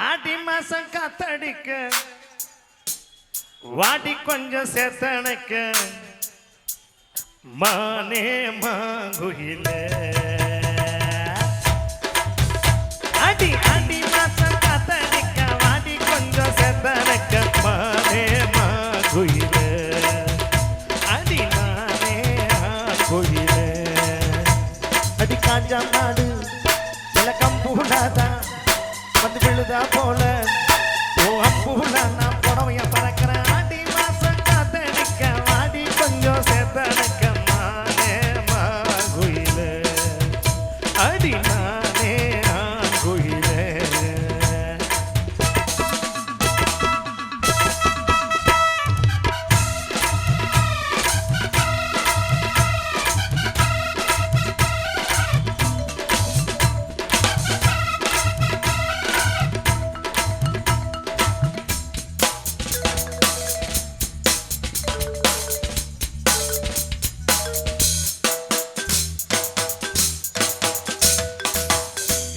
ஆடி மாசம் காத்தடிக்க வாடி கொஞ்சம் சேத்தனக்க மானே மாங்குயிலே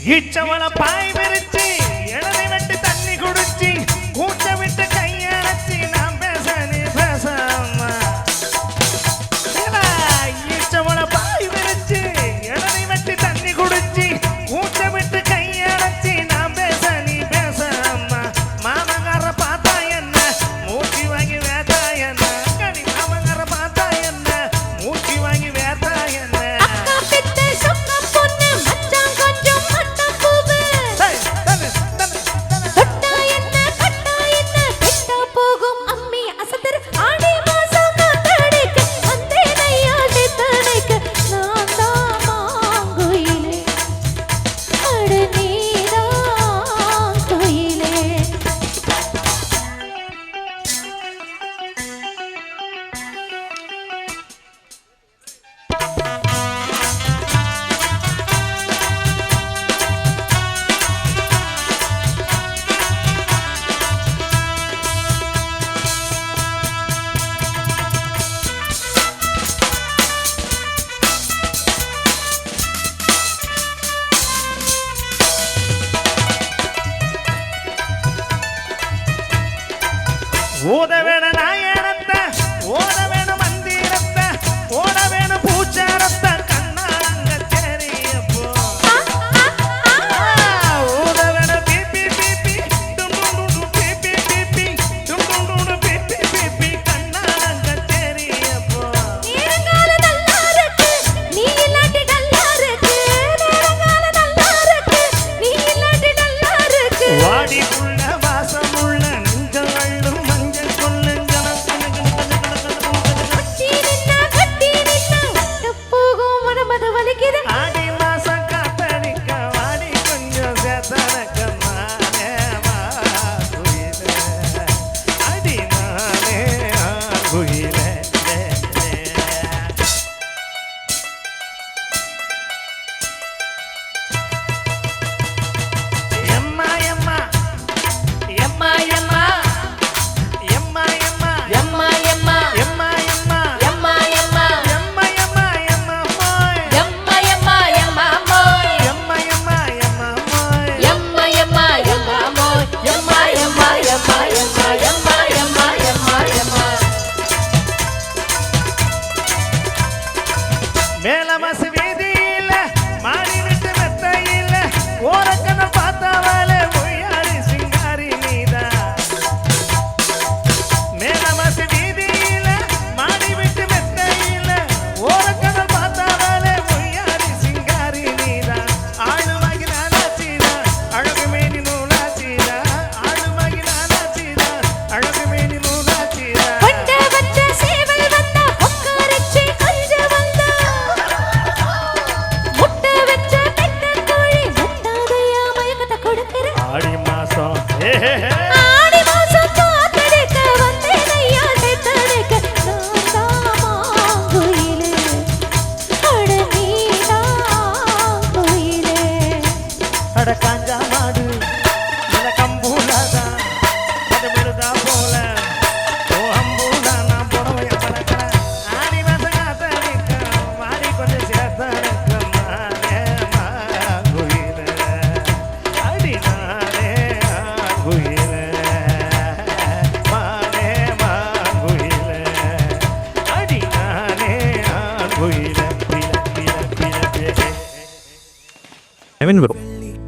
हिच्यावाला पाय मेरेची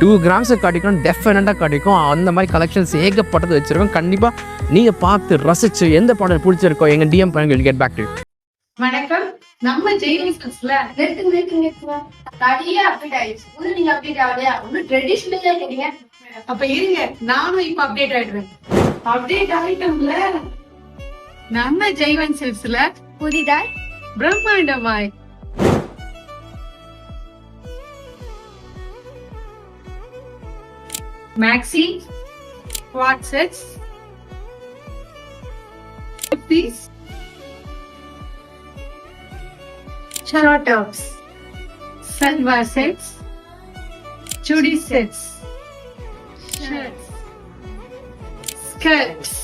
டூ கிராம்ஸ் கிடைக்கும் டெஃபினட்டாக கிடைக்கும் அந்த மாதிரி கலெக்ஷன்ஸ் ஏகப்பட்டது வச்சுருக்கோம். கண்டிப்பாக நீங்கள் பார்த்து ரசிச்சு எந்த பாடல் பிடிச்சிருக்கோ எங்கள் டிஎம் பண்ணுங்க கெட் பேக் டு வணக்கம். நம்ம ஜெயிலிஸ்ல நிறுத்து நிறுத்து நிறுத்துங்க. நிறைய அப்டேட் ஆயிடுச்சு. இன்னும் நீங்க அப்டேட் ஆகலையா? இன்னும் ட்ரெடிஷ்னலா கேட்டீங்க. அப்ப இருங்க. நானும் இப்ப அப்டேட் ஆயிடுவேன். அப்டேட் ஆயிட்டோம்ல. நம்ம ஜெய்வன் சில்ஸ்ல புதிதாய் பிரம்மாண்டமாய் maxi வாட்ஸெட்ஸ் kurtis short tops salwar sets chudi sets shirts skirts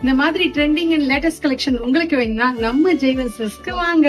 இந்த மாதிரி ட்ரெண்டிங் அண்ட் லேட்டஸ்ட் கலெக்ஷன் உங்களுக்கு வேணும்னா நம்ம ஜெய்வன்சஸ்க்கு வாங்க